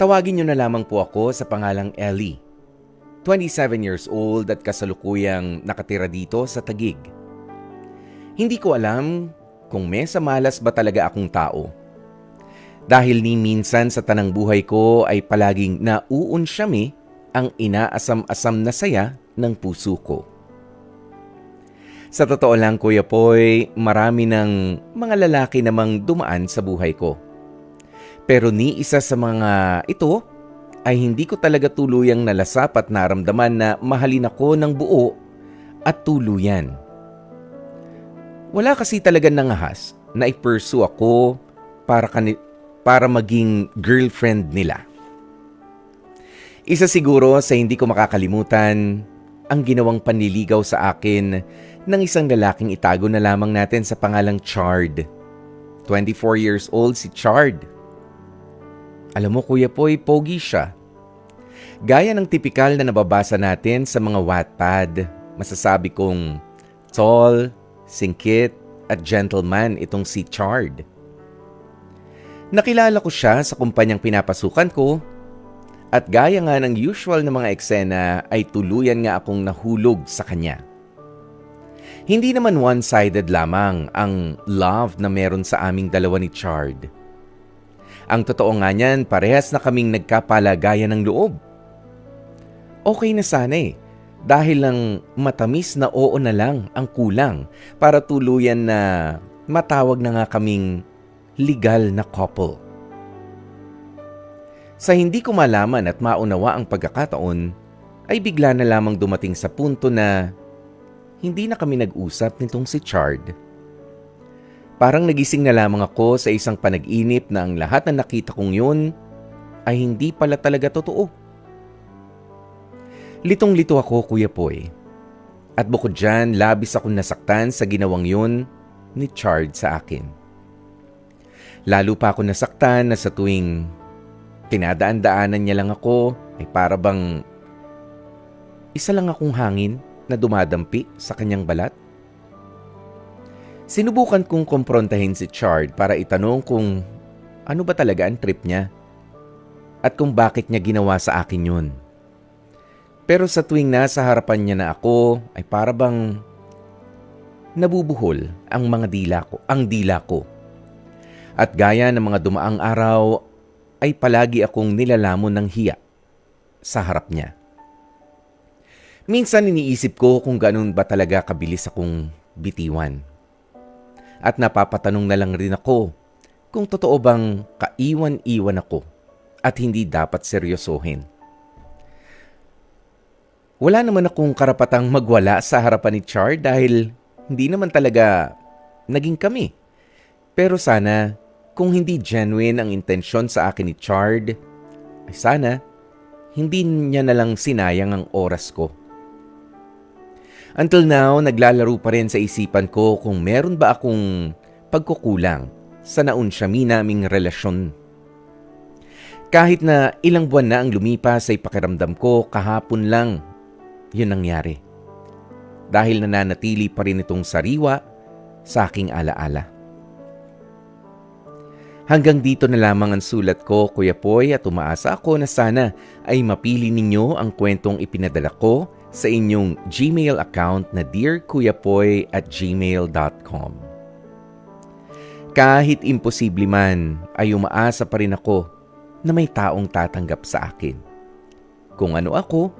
Tawagin niyo na lamang po ako sa pangalang Ellie. 27 years old at kasalukuyang nakatira dito sa Tagig. Hindi ko alam kung mesa malas ba talaga akong tao. Dahil ni minsan sa tanang buhay ko ay palaging nauunsyami ang inaasam-asam na saya ng puso ko. Sa totoo lang, Kuya Poy, marami ng mga lalaki namang dumaan sa buhay ko. Pero ni isa sa mga ito ay hindi ko talaga tuluyang nalasap at naramdaman na mahalin ako ng buo at tuluyan. Wala kasi talaga nangahas na i-pursue ako para, kani- para maging girlfriend nila. Isa siguro sa hindi ko makakalimutan ang ginawang panliligaw sa akin ng isang lalaking itago na lamang natin sa pangalang Chard. 24 years old si Chard. Alam mo Kuya Poy, pogi siya. Gaya ng tipikal na nababasa natin sa mga Wattpad, masasabi kong tall, singkit, at gentleman itong si Chard. Nakilala ko siya sa kumpanyang pinapasukan ko at gaya nga ng usual na mga eksena ay tuluyan nga akong nahulog sa kanya. Hindi naman one-sided lamang ang love na meron sa aming dalawa ni Chard. Ang totoo nga niyan, parehas na kaming nagkapalagayan ng loob. Okay na sana eh, dahil lang matamis na oo na lang ang kulang para tuluyan na matawag na nga kaming legal na couple. Sa hindi ko malaman at maunawa ang pagkakataon, ay bigla na lamang dumating sa punto na hindi na kami nag-usap nitong si Chard. Parang nagising na lamang ako sa isang panag-inip na ang lahat na nakita kong yun ay hindi pala talaga totoo. Litong-lito ako, Kuya Poy. At bukod dyan, labis akong nasaktan sa ginawang yun ni Chard sa akin. Lalo pa ako nasaktan na sa tuwing tinadaan-daanan niya lang ako ay para bang isa lang akong hangin na dumadampi sa kanyang balat. Sinubukan kong komprontahin si Chard para itanong kung ano ba talaga ang trip niya at kung bakit niya ginawa sa akin yun. Pero sa tuwing nasa harapan niya na ako ay para bang nabubuhol ang mga dila ko, ang dila ko. At gaya ng mga dumaang araw ay palagi akong nilalamon ng hiya sa harap niya. Minsan iniisip ko kung ganun ba talaga kabilis akong bitiwan. At napapatanong na lang rin ako kung totoo bang kaiwan-iwan ako at hindi dapat seryosohin. Wala naman akong karapatang magwala sa harapan ni Char dahil hindi naman talaga naging kami. Pero sana, kung hindi genuine ang intensyon sa akin ni Chard, ay sana, hindi niya na lang sinayang ang oras ko. Until now, naglalaro pa rin sa isipan ko kung meron ba akong pagkukulang sa naunsyami naming relasyon. Kahit na ilang buwan na ang lumipas ay pakiramdam ko kahapon lang yun nangyari. Dahil nananatili pa rin itong sariwa sa aking alaala. Hanggang dito na lamang ang sulat ko, Kuya Poy, at umaasa ako na sana ay mapili ninyo ang kwentong ipinadala ko sa inyong Gmail account na dearkuyapoy at gmail.com. Kahit imposible man, ay umaasa pa rin ako na may taong tatanggap sa akin. Kung ano ako,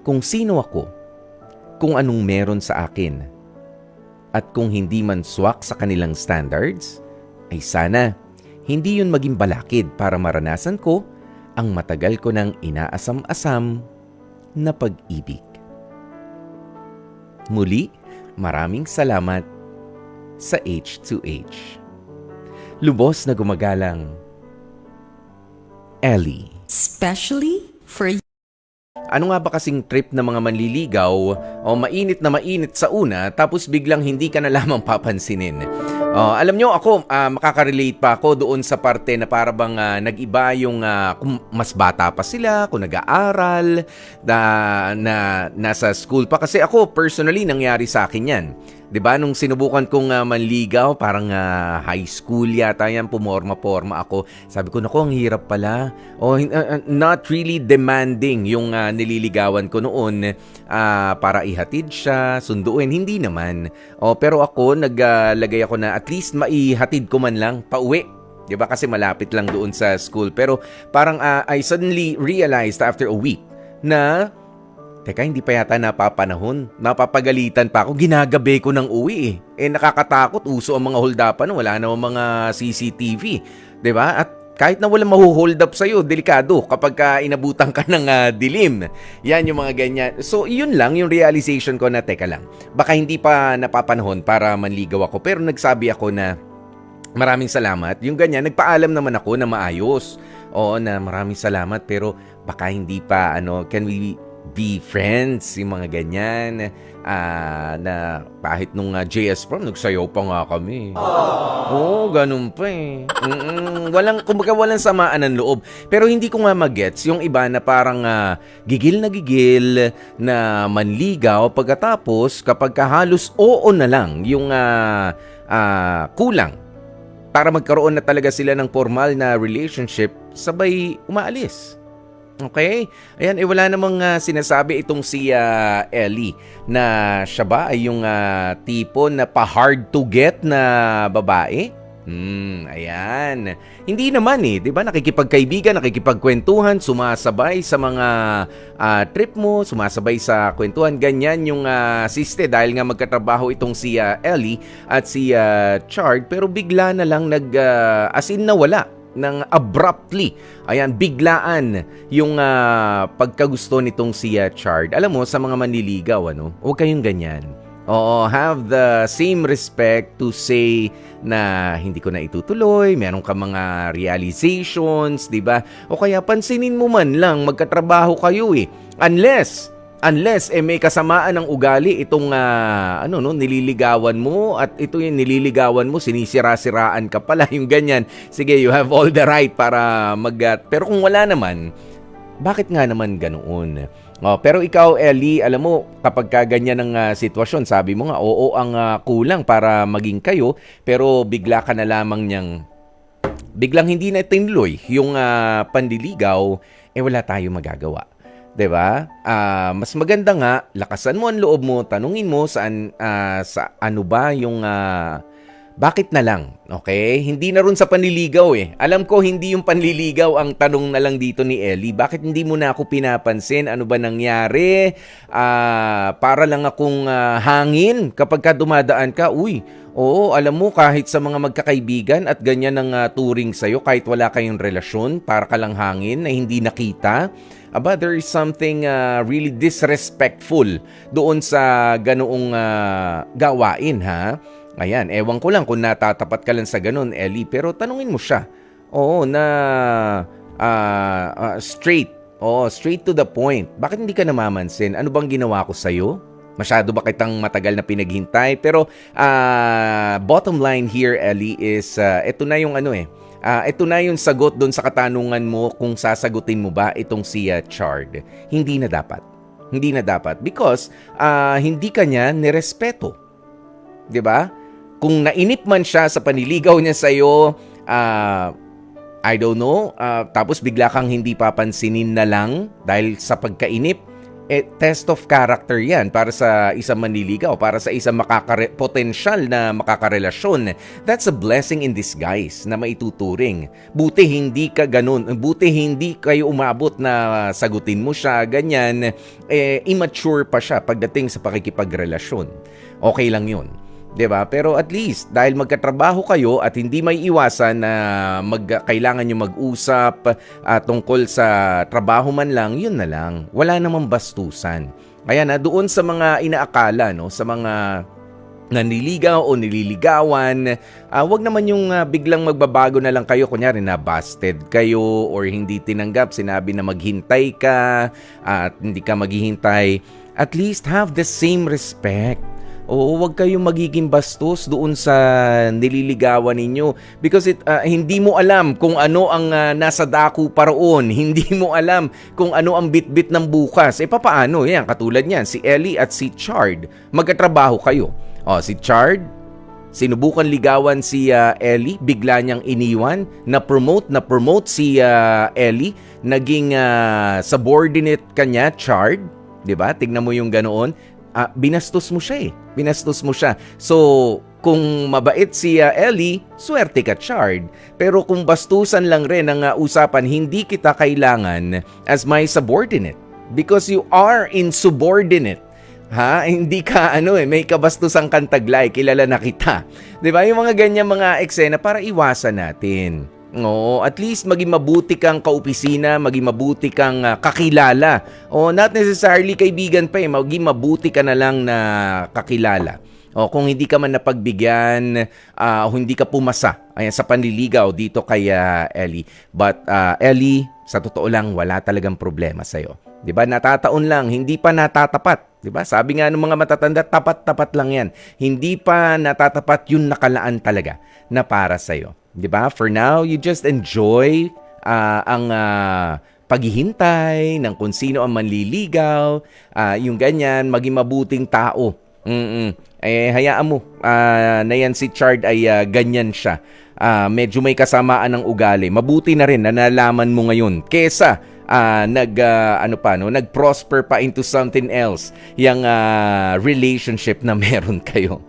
kung sino ako, kung anong meron sa akin, at kung hindi man swak sa kanilang standards, ay sana hindi yun maging balakid para maranasan ko ang matagal ko ng inaasam-asam na pag-ibig. Muli, maraming salamat sa H2H. Lubos na gumagalang, Ellie. Especially for Ano nga ba kasing trip ng mga manliligaw o mainit na mainit sa una tapos biglang hindi ka na lamang papansinin? Oh, alam nyo ako, ah, makaka-relate pa ako doon sa parte na para bang ah, nag-iba yung ah, kung mas bata pa sila, kung nag-aaral, na, na nasa school pa. Kasi ako, personally, nangyari sa akin yan. 'Di ba nung sinubukan kong ah, manligaw, parang ah, high school yata yan, pumorma-porma ako. Sabi ko, naku, ang hirap pala. Oh, ah, not really demanding yung ah, nililigawan ko noon ah, para ihatid siya, sunduin. Hindi naman. Oh, pero ako, naglagay ako na at least maihatid ko man lang pauwi. 'Di ba Kasi malapit lang doon sa school. Pero parang ah, I suddenly realized after a week na Teka, hindi pa yata napapanahon. Napapagalitan pa ako. Ginagabi ko ng uwi eh. Eh nakakatakot. Uso ang mga holdapan. Wala namang mga CCTV. ba? At kahit na walang mahuhold up sa'yo, delikado kapag ka inabutan ka ng ah, dilim. Yan yung mga ganyan. So, yun lang yung realization ko na, teka lang, baka hindi pa napapanahon para manligaw ako. Pero nagsabi ako na, maraming salamat. Yung ganyan, nagpaalam naman ako na maayos. Oo, na maraming salamat pero baka hindi pa, ano, can we be friends, yung mga ganyan. Ah, na kahit nung ah, JS prom, nagsayaw pa nga kami. Oo, ganun pa eh. Mm-mm. Walang, kumbaga walang samaan ng loob. Pero hindi ko nga magets yung iba na parang ah, gigil na gigil na manligaw pagkatapos kapag kahalos oo na lang yung ah, ah, kulang para magkaroon na talaga sila ng formal na relationship, sabay umaalis. Okay? Ayan, eh wala namang ah, sinasabi itong si ah, Ellie na siya ba ay yung ah, tipo na pa-hard to get na babae? Hmm, ayan. Hindi naman eh, 'di ba? Nakikipagkaibigan, nakikipagkwentuhan, sumasabay sa mga ah, trip mo, sumasabay sa kwentuhan, ganyan yung ah, siste dahil nga magkatrabaho itong si ah, Ellie at si ah, Chard pero bigla na lang nag ah, as in nawala ng abruptly. Ayan, biglaan yung ah, pagkagusto nitong si ah, Chard. Alam mo, sa mga manliligaw, ano, huwag kayong ganyan. Oo, have the same respect to say na hindi ko na itutuloy, meron ka mga realizations, di ba? O kaya pansinin mo man lang, magkatrabaho kayo eh. Unless, unless eh may kasamaan ng ugali itong ah, ano no nililigawan mo at ito yung nililigawan mo sinisira-siraan ka pala yung ganyan sige you have all the right para mag pero kung wala naman bakit nga naman ganoon Oh, pero ikaw, Ellie, alam mo, kapag ka ganyan ng ah, sitwasyon, sabi mo nga, oo ang ah, kulang para maging kayo, pero bigla ka na lamang niyang biglang hindi na tinuloy yung ah, panliligaw, eh wala tayong magagawa. Ba? Ah, mas maganda nga lakasan mo ang loob mo, tanungin mo saan ah, sa ano ba yung ah, bakit na lang? Okay? Hindi na rin sa panliligaw eh. Alam ko hindi yung panliligaw ang tanong na lang dito ni Ellie. Bakit hindi mo na ako pinapansin? Ano ba nangyari? Ah, para lang akong ah, hangin kapag ka dumadaan ka. Uy, oo, alam mo kahit sa mga magkakaibigan at ganyan ang ah, turing sa'yo kahit wala kayong relasyon, para ka lang hangin na hindi nakita. Aba, there is something ah, really disrespectful doon sa ganoong ah, gawain ha. Ayan, ewan ko lang kung natatapat ka lang sa ganun, Ellie, pero tanungin mo siya. Oo, na ah, ah, straight. Oo, straight to the point. Bakit hindi ka namamansin? Ano bang ginawa ko sa'yo? Masyado ba kitang matagal na pinaghintay? Pero ah, bottom line here, Ellie, is ah, ito na yung ano eh. Ah, ito na yung sagot doon sa katanungan mo kung sasagutin mo ba itong si ah, Chard. Hindi na dapat. Hindi na dapat because ah, hindi ka niya nirespeto. 'di ba? Kung nainip man siya sa paniligaw niya sa iyo, ah, I don't know, ah, tapos bigla kang hindi papansinin na lang dahil sa pagkainip, eh, test of character yan para sa isang manliligaw, para sa isang makakare- potential na makakarelasyon. That's a blessing in disguise na maituturing. Buti hindi ka ganun. Buti hindi kayo umabot na sagutin mo siya, ganyan. Eh, immature pa siya pagdating sa pakikipagrelasyon. Okay lang yun. Ba? Pero at least dahil magkatrabaho kayo at hindi may iwasan na mag kailangan niyo mag-usap ah, tungkol sa trabaho man lang, 'yun na lang. Wala namang bastusan. Kaya na doon sa mga inaakala no, sa mga nanliligaw o nililigawan, ah, wag naman yung ah, biglang magbabago na lang kayo. Kunyari na busted kayo or hindi tinanggap, sinabi na maghintay ka at hindi ka maghihintay. At least have the same respect. Oo, wag kayong magiging bastos doon sa nililigawan ninyo because it ah, hindi mo alam kung ano ang ah, nasa dako pa roon. Hindi mo alam kung ano ang bitbit ng bukas. Eh papaano? Yan, katulad niyan, si Ellie at si Chard. Magkatrabaho kayo. O, si Chard, Sinubukan ligawan si ah, Ellie, bigla niyang iniwan, na-promote, na-promote si ah, Ellie, naging ah, subordinate kanya, Chard, 'di ba? Tignan mo yung ganoon. Ah, binastos mo siya eh. Binastos mo siya. So, kung mabait si ah, Ellie, swerte ka, Chard. Pero kung bastusan lang rin ang ah, usapan, hindi kita kailangan as my subordinate because you are insubordinate. Ha? Hindi ka ano eh, may kabastusang kantaglay, kilala na kita. 'Di ba? Yung mga ganyan mga eksena para iwasan natin. Oo, at least maging mabuti kang kaopisina, maging mabuti kang ah, kakilala. O not necessarily kaibigan pa eh, maging mabuti ka na lang na kakilala. O kung hindi ka man napagbigyan, o hindi ka pumasa ayan, sa panliligaw dito kay ah, Ellie. But ah, Ellie, sa totoo lang, wala talagang problema sa'yo. 'Di ba? Natataon lang, hindi pa natatapat. 'Di ba? Sabi nga ng mga matatanda, tapat-tapat lang 'yan. Hindi pa natatapat yung nakalaan talaga na para sa 'di ba? For now, you just enjoy ah, ang ah, paghihintay ng kung sino ang manliligaw, ah, yung ganyan, maging mabuting tao. Mm Eh, hayaan mo ah, na yan si Chard ay ah, ganyan siya. Ah, medyo may kasamaan ng ugali. Mabuti na rin na nalaman mo ngayon kesa ah, nag ah, ano pa no, nag-prosper pa into something else yung ah, relationship na meron kayo.